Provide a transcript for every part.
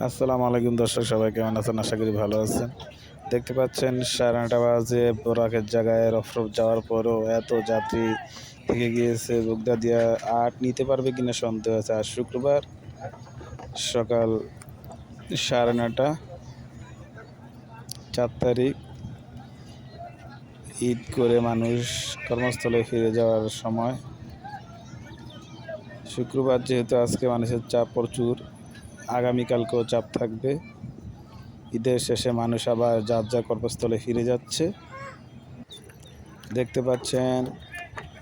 আসসালামু আলাইকুম দর্শক, সবাই কেমন আছেন? আশা করি ভালো আছেন। দেখতে পাচ্ছেন, সাড়ে নটা বাজে, বোরাকের জায়গায় রফরফ যাওয়ার পরও এত যাত্রী থেকে গিয়েছে। বুগদা দিয়া আট নিতে পারবে কিনা সন্দেহ আছে। আর শুক্রবার সকাল সাড়ে নটা চার তারিখ। ঈদ করে মানুষ কর্মস্থলে ফিরে যাওয়ার সময়। শুক্রবার যেহেতু আজকে মানুষের চাপ প্রচুর আগামীকালকেও চাপ থাকবে। ঈদের শেষে মানুষ আবার যার যা কর্মস্থলে ফিরে যাচ্ছে। দেখতে পাচ্ছেন,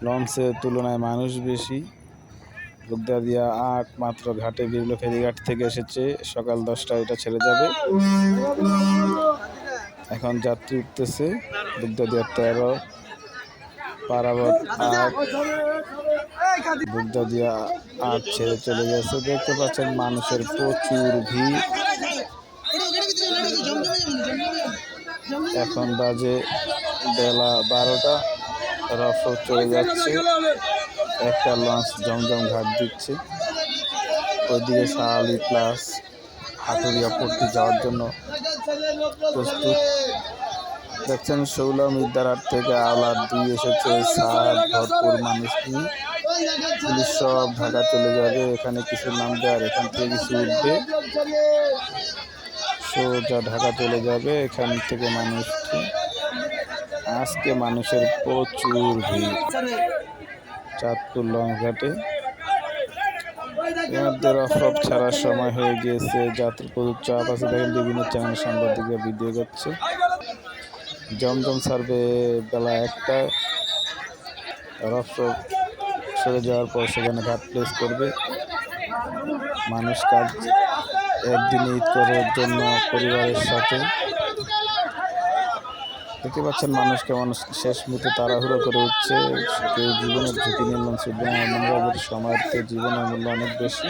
লঞ্চের তুলনায় মানুষ বেশি। দিয়া আট মাত্র ঘাটে বিভিন্ন ফেরিঘাট থেকে এসেছে। সকাল দশটায় এটা ছেড়ে যাবে। এখন যাত্রী উঠতেছে দিয়া তেরো। পারাবত আট বুদ্ধা দিয়া আট ছেড়ে চলে গেছে। দেখতে পাচ্ছেন মানুষের প্রচুর ভিড়। এখন বাজে বেলা বারোটা। রফ চলে যাচ্ছে। একটা লঞ্চ জমজম ঘাট দিচ্ছে। ওইদিকে শাহালি প্লাস হাটুরিয়া পড়তে যাওয়ার জন্য প্রস্তুত। দেখছেন শৌলা মিদ্যারহাট থেকে আওলাদ দুই এসেছে, সার, ভরপুর মানুষ নিয়ে পুলিশ সব ঢাকা চলে যাবে, এখানে কিছু নামবে আর এখান থেকে কিছু উঠবে। সোজা ঢাকা চলে যাবে, এখান থেকে মানুষ আজকে মানুষের প্রচুর ভিড়। চাঁদপুর লঞ্চ ঘাটে এর মধ্যে রফরফ ছাড়ার সময় হয়ে গিয়েছে, যাত্রী প্রচুর চাপ আছে। দেখেন বিভিন্ন চ্যানেল সাংবাদিকরা ভিডিও করছে। জমজম সার্ভে বেলা একটা। রফরফ সরে যাওয়ার পর সেখানে ঘাট প্লেস করবে। মানুষ কাজ একদিন ঈদ করার জন্য পরিবারের সাথে। দেখতে পাচ্ছেন মানুষকে মানুষ শেষ মুহূর্তে তাড়াহুড়ো করে উঠছে। কেউ জীবনের ঝুঁকি নিলাম সুবিধার সময়ের জীবনের মূল্য অনেক বেশি।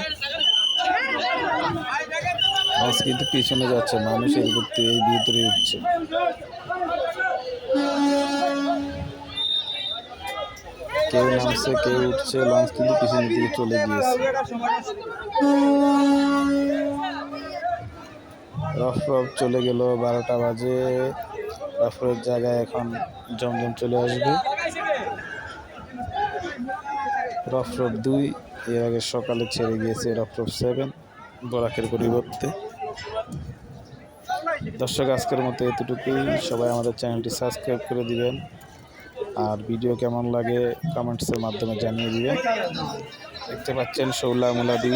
বাস কিন্তু পিছনে যাচ্ছে মানুষের ঘুরতে এই ভিতরে উঠছে। কেউ নামছে, কেউ উঠছে লঞ্চ কিন্তু পিছনের দিকে চলে গিয়েছে। রফ রফ চলে গেল, বারোটা বাজে। রফরের জায়গায় এখন জমজম চলে আসবে। রফরফ দুই, এর আগে সকালে ছেড়ে গিয়েছে রফরফ সেভেন বরাকের পরিবর্তে। দর্শক, আজকের মতো এতটুকুই। সবাই আমাদের চ্যানেলটি সাবস্ক্রাইব করে দিবেন। আর ভিডিও কেমন লাগে কমেন্টসের মাধ্যমে জানিয়ে দিবেন। দেখতে পাচ্ছেন শৌলা মুলাদি।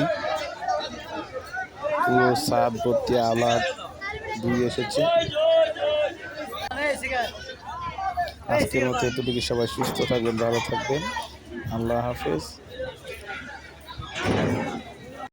পুরো সাত ভর্তি আলাদ দুই এসেছে। আজকের মতো এতটুকু সবাই সুস্থ থাকবেন, ভালো থাকবেন। আল্লাহ হাফেজ।